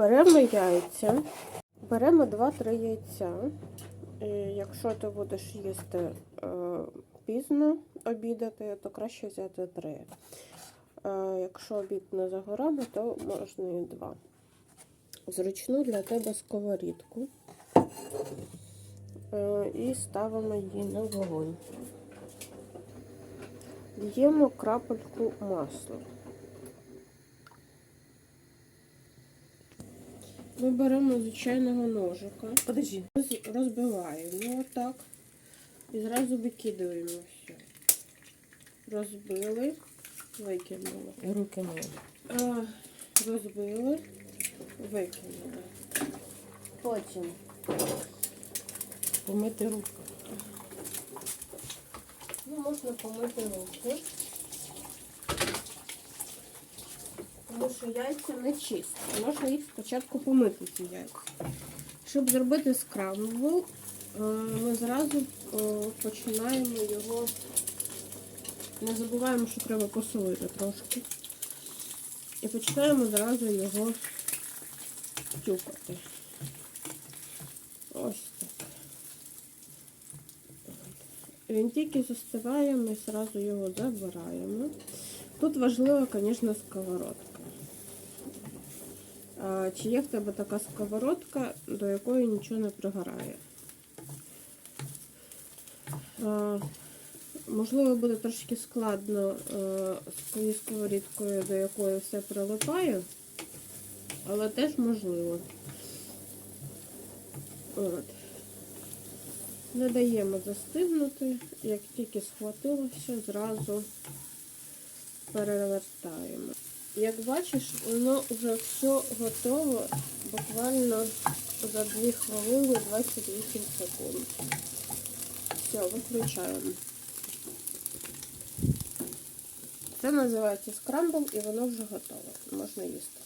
Беремо яйця, беремо 2-3 яйця. Якщо ти будеш їсти е, пізно обідати, то краще взяти 3. Е, якщо обід не за горами, то можна і 2. Зручну для тебе сковорідку. Е, і ставимо її на вогонь. Л'ємо крапельку масла. Ми беремо звичайного ножика, Подожди. розбиваємо отак і зразу викидаємо все. Розбили, викинули. Руки. Е, Розбили, викинули. Потім Помити руки. ну, можна помити руки. Тому що яйця не чисті. Можна їх спочатку помити ці яйця. Щоб зробити скрамбл, е, ми зразу е, починаємо його. Не забуваємо, що треба посолити трошки. І починаємо зразу його тюкати. Ось так. Він тільки застиває, ми одразу його забираємо. Тут важлива, звісно, сковородка. Чи є в тебе така сковородка, до якої нічого не пригорає? Можливо, буде трошки складно е, з тією сковорідкою, до якої все прилипає, але теж можливо. От. Не даємо застигнути, як тільки схватилося, зразу перевертаємо. Як бачиш, воно вже все готово буквально за 2 хвилини 28 секунд. Все, виключаємо. Це називається скрамбл і воно вже готове. Можна їсти.